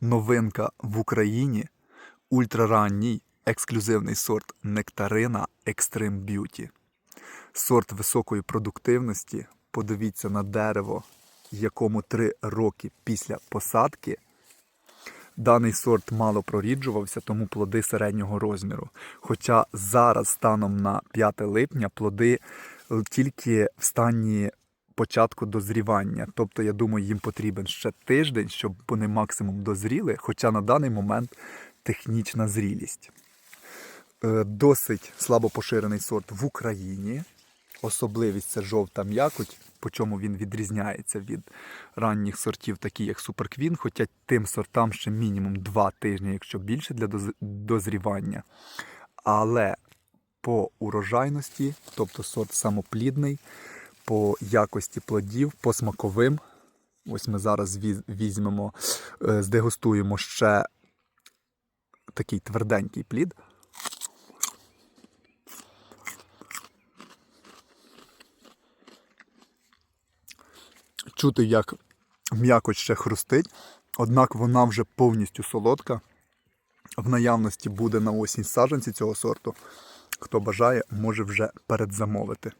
новинка в Україні ультраранній ексклюзивний сорт нектарина Extreme Beauty. Сорт високої продуктивності. Подивіться на дерево, якому 3 роки після посадки. Даний сорт мало проріджувався, тому плоди середнього розміру. Хоча зараз, станом на 5 липня, плоди тільки в стані початку дозрівання. Тобто, я думаю, їм потрібен ще тиждень, щоб вони максимум дозріли, хоча на даний момент технічна зрілість. Е, Досить слабо поширений сорт в Україні. Особливість це жовта м'якоть, по чому він відрізняється від ранніх сортів, такі як Суперквін, хоча тим сортам ще мінімум 2 тижні, якщо більше для дозрівання. Але по урожайності, тобто сорт самоплідний, по якості плодів, по смаковим. Ось ми зараз візьмемо, е, здегустуємо ще такий тверденький плід. Чути, як м'якоть ще хрустить, однак вона вже повністю солодка. В наявності буде на осінь саджанці цього сорту. Хто бажає, може вже передзамовити.